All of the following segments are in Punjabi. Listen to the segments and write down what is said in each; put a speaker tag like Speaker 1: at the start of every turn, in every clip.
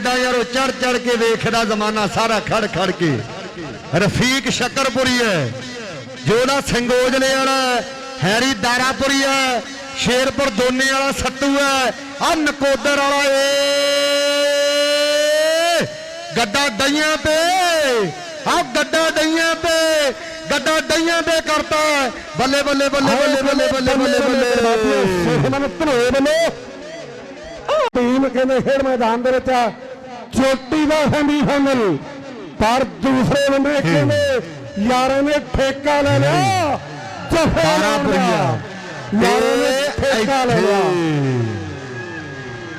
Speaker 1: ਚੜ ਕੇ ਵੇਖਦਾ ਜ਼ਮਾਨਾ ਸਾਰਾ ਖੜ ਖੜ ਕੇ। ਰਫੀਕ ਸ਼ਕਰਪੁਰੀ ਹੈ ਜੋਦਾ ਸੰਗੋਜਲੇ ਵਾਲਾ ਹੈਰੀ ਦਾਰਾਪੁਰੀ ਹੈ ਸ਼ੇਰਪੁਰ ਦੋਨੇ ਵਾਲਾ ਸੱਤੂ ਹੈ ਆ ਨਕੋਦਰ ਵਾਲਾ ਏ। ਗੱਡਾ ਡਈਆਂ ਤੇ ਆ ਗੱਡਾ ਡਈਆਂ ਤੇ ਗੱਡਾ ਡਈਆਂ ਤੇ ਕਰਤਾ। ਬੱਲੇ ਬੱਲੇ ਬੱਲੇ ਬੱਲੇ ਬੱਲੇ ਬੱਲੇ ਬੱਲੇ ਬੱਲੇ
Speaker 2: ਸੁਖਮਨ ਧਨੋਏ ਵੱਲੋਂ। ਟੀਮ ਕਹਿੰਦੇ ਖੇਡ ਮੈਦਾਨ ਦੇ ਵਿੱਚ ਆ, ਚੋਟੀ ਦਾ ਸੈਮੀਫਾਈਨਲ ਪਰ ਦੂਸਰੇ ਬੰਦੇ ਕਹਿੰਦੇ ਯਾਰਾਂ ਨੇ ਠੇਕਾ ਲੈ ਲਿਆ। ਜਫੇ
Speaker 1: ਦਾਰਾਪੁਰੀਆ
Speaker 2: ਯਾਰਾਂ ਨੇ ਠੇਕਾ ਲੈ ਲਿਆ।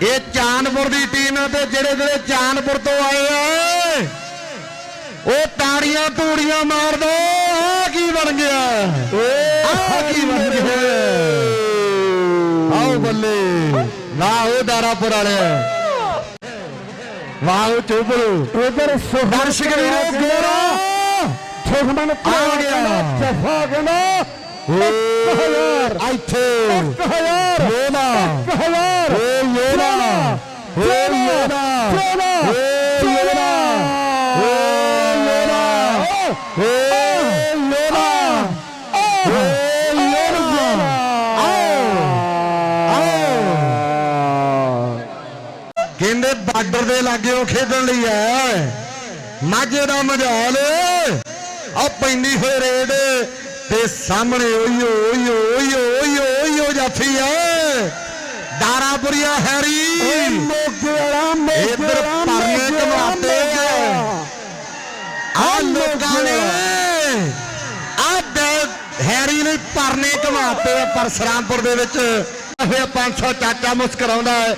Speaker 1: ਇਹ ਚਾਂਦਪੁਰ ਦੀ ਟੀਮ ਹੈ ਤੇ ਜਿਹੜੇ ਜਿਹੜੇ ਚਾਂਦਪੁਰ ਤੋਂ ਆਏ ਆ ਉਹ ਤਾੜੀਆਂ ਤੂੜੀਆਂ ਮਾਰ ਦੋ ਆ ਕੀ ਬਣ ਗਿਆ? ਆ ਕੀ ਬਣ ਗਿਆ? ਆਓ ਬੱਲੇ। ਵਾਹ ਉਹ ਦਾਰਾਪੁਰ ਵਾਲੇ ਵਾਹ ਚੋਬਰੂ
Speaker 2: ਉਧਰ
Speaker 1: ਦਰਸ਼ਕ ਵੀਰੋ ਗੋਰਾ
Speaker 2: ਸੁਖਮਨ
Speaker 1: ਆ ਗਿਆ।
Speaker 2: ਜਫਾ ਕਹਿੰਦਾ ਹਜ਼ਾਰ।
Speaker 1: ਇੱਥੇ।
Speaker 2: 1000
Speaker 1: ਯੋਨਾ
Speaker 2: 1000
Speaker 1: ਓ ਯੋਨਾ ਓ ਯੋਨਾ ਯੋਨਾ ਓ ਯੋਨਾ ਓ ਯੋਨਾ ਓ। ਬਾਰਡਰ ਦੇ ਲਾਗੇ ਉਹ ਖੇਡਣ ਲਈ ਆਇਆ ਮਾਝੇ ਦਾ ਮਝਾਲ ਆ ਪੈਂਦੀ ਹੋਏ ਰੇਡ ਤੇ ਸਾਹਮਣੇ ਓਈ ਓਈ ਓਈ ਓਈ ਓਈ ਓ ਜਾਫੀ ਆ। ਦਾਰਾਪੁਰੀਆ ਹੈਰੀ। ਮੋਗੇੜਾ
Speaker 2: ਮੋਗੇੜਾ
Speaker 1: ਪਰਨੇ
Speaker 2: ਕਮਾਤੇ
Speaker 1: ਆ। ਲੋਕਾਂ ਨੇ। ਆ ਹੈਰੀ ਨੇ ਪਰਨੇ ਕਮਾਤੇ ਪਰ ਸਰਾਮਪੁਰ ਦੇ ਵਿੱਚ। ਹੋਇਆ 500 ਚਾਚਾ ਮੁਸਕਰਾਉਂਦਾ ਹੈ।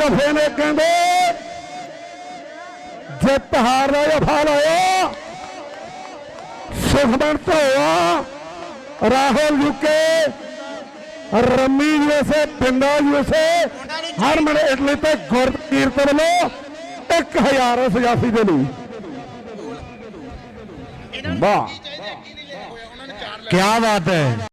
Speaker 2: ਜਫੇ ਨੇ ਕਹਿੰਦੇ ਜਿੱਤ ਹਾਰ ਦਾ ਜਫਾ ਲਾਇਆ ਸੁਖਮਨ ਧੋਆ ਰਾਹੁਲ ਯੂਕੇ ਰੰਮੀ ਯੂਐਸਏ ਪਿੰਡਾ ਯੂਐਸਏ ਹਰਮਨ ਇਟਲੀ ਤੇ ਗੁਰਕੀਰਤ ਵੱਲੋਂ 1000 ਸਜਾਫੀ ਦੇ ਲਈ। ਵਾਹ।
Speaker 1: ਕੀ ਬਾਤ ਹੈ।